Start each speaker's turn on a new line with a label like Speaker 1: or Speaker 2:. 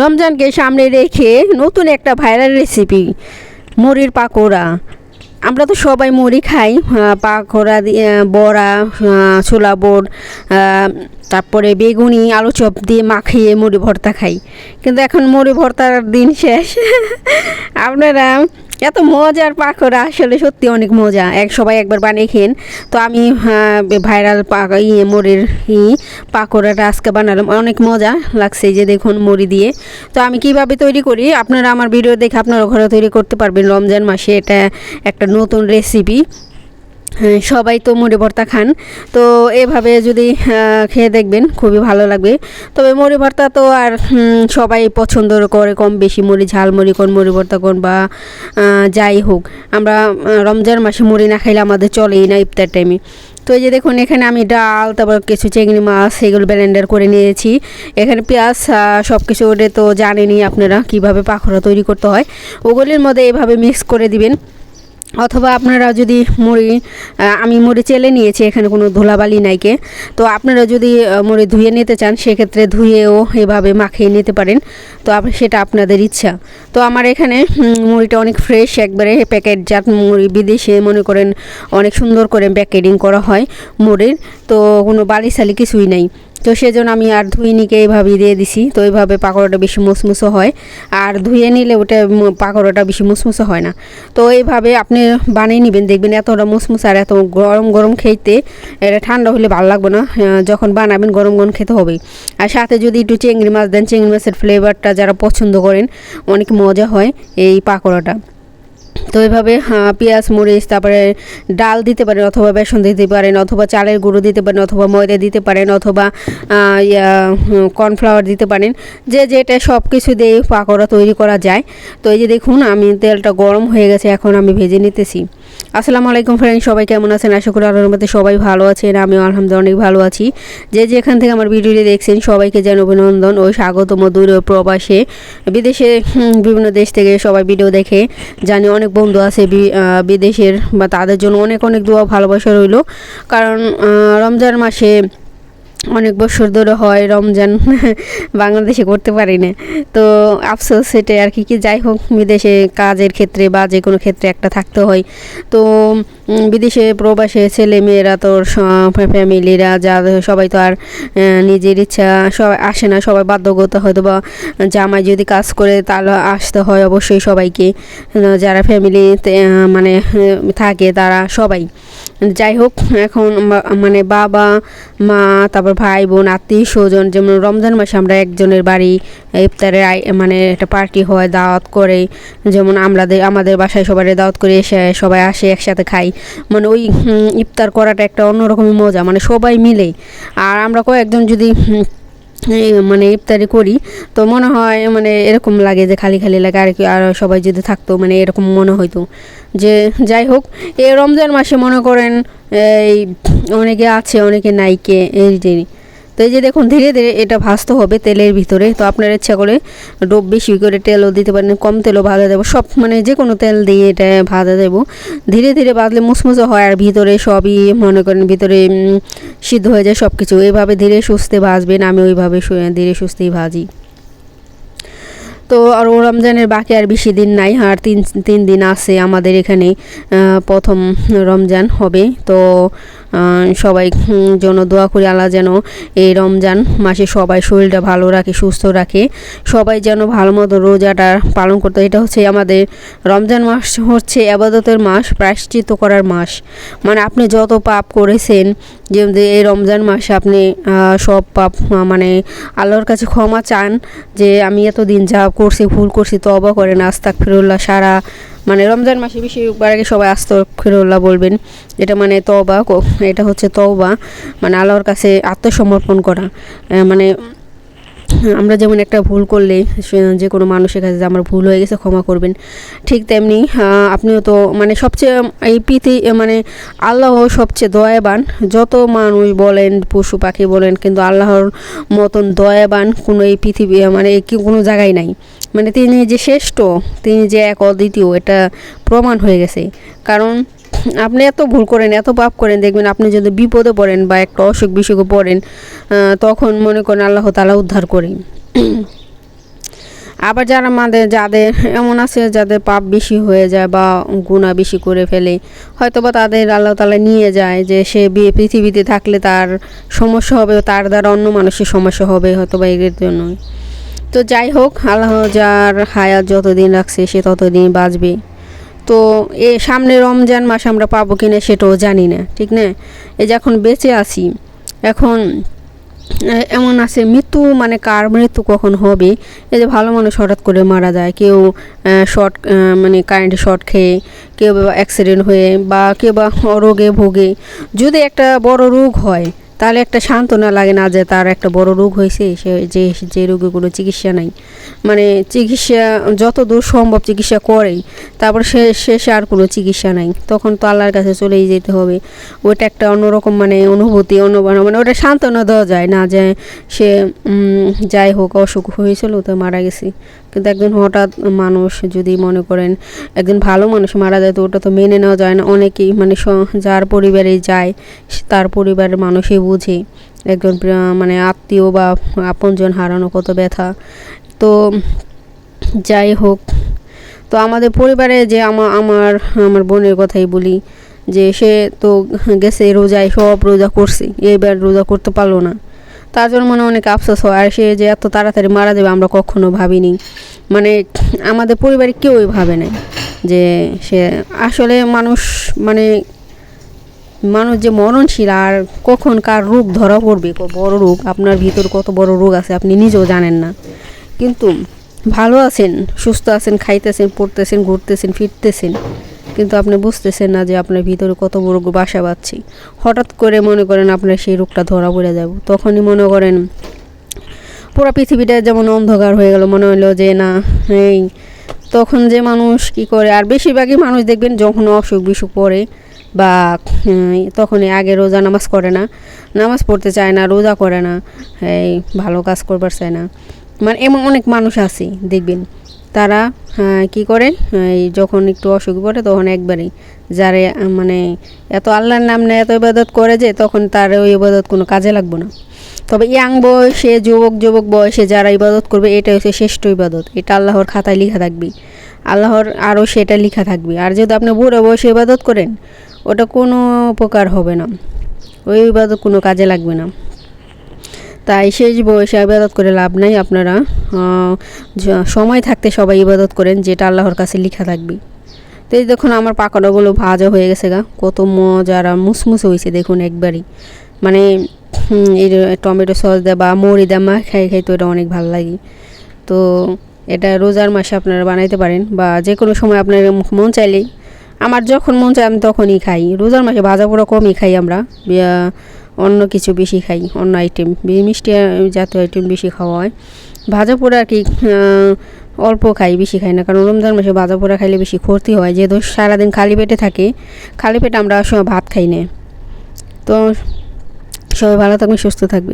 Speaker 1: রমজানকে সামনে রেখে নতুন একটা ভাইরাল রেসিপি মুড়ির পাকোড়া। আমরা তো সবাই মুড়ি খাই পাকোড়া দিয়ে বড়া ছোলা বোট তারপরে বেগুনি, আলু চপ দিয়ে মাখিয়ে মুড়ি ভর্তা খাই। কিন্তু এখন মুড়ি ভর্তার দিন শেষ। আপনারা এত মজার পাকোড়া আসলে সত্যি অনেক মজা। এক, সবাই একবার বানিয়ে খেন তো আমি ভাইরাল ইয়ে মোড়ের ই পাকোড়াটা আজকে বানালাম। অনেক মজা লাগছে যে দেখুন মুড়ি দিয়ে। তো আমি কীভাবে তৈরি করি? আপনারা আমার ভিডিও দেখে আপনারা ঘরে তৈরি করতে পারবেন রমজান মাসে। এটা একটা নতুন রেসিপি সবাই তো মুড়ি ভর্তা খান। তো এভাবে যদি খেয়ে দেখবেন, খুবই ভালো লাগবে। তবে মুড়ি ভর্তা তো আর সবাই পছন্দ করে কম বেশি, মুড়ি ঝাল, মুড়ি কোন, মুড়ি ভর্তা কোন বা যাই হোক। আমরা রমজান মাসে মুড়ি না খাইলে আমাদের চলেই না ইফতার টাইমে তো এই যে দেখুন, এখানে আমি ডাল, তারপর কিছু চিংড়ি মাছ, এগুলো ব্লেন্ডার করে নিয়েছি। এখানে পেঁয়াজ সব কিছু ওটা তো জানেনই আপনারা কীভাবে পাখোড়া তৈরি করতে হয়। ওগুলির মধ্যে এভাবে মিক্স করে দিবেন। অথবা আপনারা যদি মুড়ি আমি মুড়ি চেলে নিয়েছি, এখানে কোনো ধুলাবালি নাইকে, তো আপনারা যদি মুড়ি ধুয়ে নিতে চান, সেক্ষেত্রে ধুয়েও এভাবে মাখিয়ে নিতে পারেন। তো সেটা আপনাদের ইচ্ছা। তো আমার এখানে মুড়িটা অনেক ফ্রেশ একবারে প্যাকেটজাত মুড়ি, বিদেশে মনে করেন অনেক সুন্দর করে প্যাকেটিং করা হয় মুড়ির। তো কোনো বালি সালি কিছুই নেই। তো সেজন্য আমি আর ধুয়ে নিকে এইভাবে দিয়ে দিছি। তো এইভাবে পাকোড়াটা বেশি মুসমুসো হয়। আর ধুয়ে নিলে ওটা পাকোড়াটা বেশি মুসমুসো হয় না। তো এইভাবে আপনি বানিয়ে নেবেন, দেখবেন এতটা মুসমুস আর এত গরম গরম খেতে এটা ঠান্ডা হলে ভালো লাগবে না। যখন বানাবেন গরম গরম খেতে হবেই। আর সাথে যদি একটু চিংড়ি মাছ দেন, চিংড়ি মাছের ফ্লেভারটা যারা পছন্দ করেন, অনেক মজা হয় এই পাকোড়াটা। তো এভাবে আহ, পেঁয়াজ মরিচ তারপরে ডাল দিতে পারেন অথবা বেসন দিতে পারেন অথবা চালের গুঁড়ো দিতে পারেন অথবা ময়দা দিতে পারেন অথবা কর্নফ্লাওয়ার দিতে পারেন। যে যেটা সব কিছু দিয়ে পাকোড়া তৈরি করা যায়। তো এই যে দেখুন আমি তেলটা গরম হয়ে গেছে এখন আমি ভেজে নিতেছি। আসসালামু আলাইকুম ফ্রেন্ড সবাই কেমন আছেন? আশা করি আল্লাহর মধ্যে সবাই ভালো আছেন, আমিও আলহামদুলিল্লাহ অনেক ভালো আছি। যে যেখান থেকে আমার ভিডিওটি দেখছেন, সবাইকে যেন অভিনন্দন ও স্বাগতম দূর প্রবাসে। বিদেশে বিভিন্ন দেশ থেকে সবাই ভিডিও দেখে, জানি অনেক বন্ধু আছে বিদেশের, বা তাদের জন্য অনেক অনেক দোয়া ভালোবাসা রইল। কারণ রমজান মাসে অনেক বছর ধরে হয়, রমজান বাংলাদেশে করতে পারি না। তো আফসোস সেটাই আর কি কি যাই হোক, বিদেশে কাজের ক্ষেত্রে বা যে কোনো ক্ষেত্রে একটা থাকতে হয়। তো বিদেশে প্রবাসে ছেলে মেয়েরা তো ফ্যামিলিরা যা, সবাই তো আর নিজের ইচ্ছা সবাই আসে না, সবাই বাধ্যগত হয়তো বা জামাই যদি কাজ করে তাহলে আসতে হয় অবশ্যই সবাইকে। যারা ফ্যামিলিতে মানে থাকে তারা সবাই। যাই হোক এখন মানে বাবা, মা, তারপর ভাই বোন আত্মীয় স্বজন, যেমন রমজান মাসে আমরা একজনের বাড়ি ইফতারের আই- মানে একটা পার্টি হয়, দাওয়াত করে। যেমন আমাদের আমাদের বাসায় সবাই দাওয়াত করে এসে সবাই আসে, একসাথে খাই। মানে ওই ইফতার করাটা একটা অন্যরকমই মজা মানে সবাই মিলে আর আমরা কয়েকজন যদি মানে ইফতারি করি, তো মনে হয় মানে এরকম লাগে যে খালি খালি লাগে, আর কি, আর সবাই যদি থাকতো মানে এরকম মনে হইতো। যে যাই হোক, এই রমজান মাসে মনে করেন, এই অনেকে আছে, অনেকে নাইকে এই যে তো এই যে দেখুন, ধীরে ধীরে এটা ভাজতে হবে তেলের ভিতরে। তো আপনার ইচ্ছা করে ডোব বেশি করে তেলও দিতে পারেন, কম তেলও ভাজা দেবো। সব মানে যে কোনো তেল দিয়ে এটা ভাজা দেবো। ধীরে ধীরে ভাজলে মুসমুসে হয় আর ভিতরে সবই মনে করেন ভিতরে সিদ্ধ হয়ে যায় সব কিছু এইভাবে ধীরে সুস্থে ভাজবেন, আমি ওইভাবে ধীরে সুস্থেই ভাজি। তো আর ও রমজানের বাকি আর বেশি দিন নাই, আর তিন তিন দিন আছে আমাদের এখানে প্রথম রমজান হবে। তো সবাই জন্য দোয়া করি আল্লাহ যেন এই রমজান মাসে সবাই শরীরটা ভালো রাখে, সুস্থ রাখে। সবাই যেন ভালো মতো রোজাটা পালন করতে এটা হচ্ছে আমাদের রমজান মাস হচ্ছে আবাদতের মাস প্রায়শ্চিত করার মাস। মানে আপনি যত পাপ করেছেন, যে এই রমজান মাসে আপনি সব পাপ মানে আল্লাহর কাছে ক্ষমা চান, যে আমি এতদিন যা করছি, ভুল করছি তবা করেন আস্তাক ফিরুল্লাহ সারা মানে রমজান মাসে বেশি আগে সবাই আস্তাক ফিরুল্লাহ বলবেন। এটা মানে তওবা এটা হচ্ছে তওবা। মানে আল্লাহর কাছে আত্মসমর্পণ করা। মানে আমরা যেমন একটা ভুল করলে যে কোনো মানুষের কাছে যে আমার ভুল হয়ে গেছে, ক্ষমা করবেন। ঠিক তেমনি আপনিও তো মানে সবচেয়ে, এই পৃথি মানে আল্লাহ সবচেয়ে দয়াবান। যত মানুষ বলেন, পশু পাখি বলেন, কিন্তু আল্লাহর মতন দয়াবান কোনো এই পৃথিবী মানে কোনো জায়গায় নাই। মানে তিনি যে শ্রেষ্ঠ, তিনি যে এক অদ্বিতীয়, এটা প্রমাণ হয়ে গেছে। কারণ আপনি এত ভুল করেন, এত পাপ করেন, দেখবেন আপনি যদি বিপদে পড়েন বা একটা অসুখ বিসুখে পড়েন তখন মনে করেন আল্লাহ তালা উদ্ধার করেন। আবার যারা আমাদের যাদের এমন আছে যাদের পাপ বেশি হয়ে যায় বা গুণা বেশি করে ফেলে হয়তো বা তাদের আল্লাহ তালা নিয়ে যায় যে সে বিয়ে পৃথিবীতে থাকলে তার সমস্যা হবে, তার দ্বারা অন্য মানুষের সমস্যা হবে হয়তো বা এর জন্যই। তো যাই হোক, আল্লাহ যার হায়াত যতদিন রাখছে সে ততদিন বাঁচবে। তো এ সামনে রমজান মাস আমরা পাবো কিনা সেটাও জানি না, ঠিক না? এই যে এখন বেঁচে আছি, এখন এমন আছে মৃত্যু মানে কার মৃত্যু কখন হবে? এই যে ভালো মানুষ হঠাৎ করে মারা যায়, কেউ শর্ট মানে কারেন্টে শর্ট খেয়ে, কেউ অ্যাক্সিডেন্ট হয়ে বা কেউ বা রোগে ভোগে। যদি একটা বড় রোগ হয় তাহলে একটা সান্ত্বনা লাগে না যে তার একটা বড় রোগ হয়েছে, সে যে যে রোগে কোনো চিকিৎসা নাই। মানে চিকিৎসা যত দূর সম্ভব চিকিৎসা করেই, তারপর সে, শেষে আর কোনো চিকিৎসা নাই। তখন তো আল্লাহর কাছে চলেই যেতে হবে। ওইটা একটা অন্যরকম মানে অনুভূতি অন্য মানে ওটা সান্ত্বনা দেওয়া যায় না যে সে যাই হোক, অসুখ হয়েছিল তো মারা গেছে। কিন্তু একজন হঠাৎ মানুষ যদি মনে করেন একজন ভালো মানুষ মারা যায়, তো ওটা তো মেনে নেওয়া যায় না। অনেকেই মানে যার পরিবারে যায় তার পরিবারের মানুষই বুঝে একজন মানে আত্মীয় বা আপনজন হারানো কত ব্যথা। তো যাই হোক, তো আমাদের পরিবারে যে আমার আমার আমার বোনের কথাই বলি যে সে তো গেছে, রোজায় সব রোজা করছে এইবার রোজা করতে পারল না। তার জন্য মনে অনেক আফসোস হয়। আর সে যে এত তাড়াতাড়ি মারা যাবে আমরা কখনো ভাবিনি। মানে আমাদের পরিবারে কেউই ভাবে নাই যে সে আসলে মানুষ মানে মানুষ যে মরণশীল আর কখন কার রোগ ধরা পড়বে বড় রোগ আপনার ভিতর কত বড় রোগ আছে আপনি নিজেও জানেন না। কিন্তু ভালো আছেন, সুস্থ আছেন, খাইতেছেন, পড়তেছেন, ঘুরতেছেন, ফিরতেছেন। কিন্তু আপনি বুঝতেছেন না যে আপনার ভিতরে কত বড় বাসা বাঁধছে হঠাৎ করে মনে করেন আপনার সেই রোগটা ধরা পড়ে যাব। তখনই মনে করেন পুরো পৃথিবীটা যেমন অন্ধকার হয়ে গেল, মনে হলো যে না, এই তখন যে মানুষ কি করে, আর বেশিরভাগই মানুষ দেখবেন যখন অসুখ বিসুখ পড়ে বা তখনই আগে রোজা নামাজ করে না, নামাজ পড়তে চায় না, রোজা করে না, এই ভালো কাজ করবার চায় না। মানে এমন অনেক মানুষ আছে দেখবেন। তারা কি করে এই যখন একটু অসুখ পড়ে তখন একবারেই। যারে মানে এত আল্লাহর নাম নেয়, এত ইবাদত করে যে তখন তার ওই ইবাদত কোনো কাজে লাগবে না। তবে ইয়াং বয়সে, যুবক যুবক বয়সে যারা ইবাদত করবে, এটা হচ্ছে শ্রেষ্ঠ ইবাদত। এটা আল্লাহর খাতায় লেখা থাকবে আল্লাহর আরও সেটা লেখা থাকবে আর যদি আপনি বুড়ো বয়সে ইবাদত করেন, ওটা কোনো উপকার হবে না। ওই ইবাদত কোনো কাজে লাগবে না। তাই শেষ বয়সে ইবাদত করে লাভ নাই আপনারা। সময় থাকতে সবাই ইবাদত করেন, যেটা আল্লাহর কাছে লিখা থাকবে। তো এই দেখুন আমার পাকোড়াগুলো ভাজা হয়ে গেছে গা। কত মজার আর মুসমুসে হয়েছে দেখুন একবারই। মানে এই টমেটো সস দেয় বা মরি দেয় মা খাই খাই তো এটা অনেক ভালো লাগে। তো এটা রোজার মাসে আপনারা বানাইতে পারেন বা যে কোনো সময় আপনার মন চাইলেই। আমার যখন মন চায় আমি তখনই খাই। রোজার মাসে ভাজা পোড়া কমই খাই আমরা। অন্য কিছু বেশি খাই, অন্য আইটেম মিষ্টি জাতীয় আইটেম বেশি খাওয়া হয়। ভাজা পোড়া আর কি অল্প খাই, বেশি খাই না। কারণ রমজান মাসে ভাজা পোড়া খাইলে বেশি ক্ষতি হয়। যেহেতু সারাদিন খালি পেটে থাকে, খালি পেটে আমরা সময় ভাত খাই না। তো সবাই ভালো থাকবে সুস্থ থাকবেন।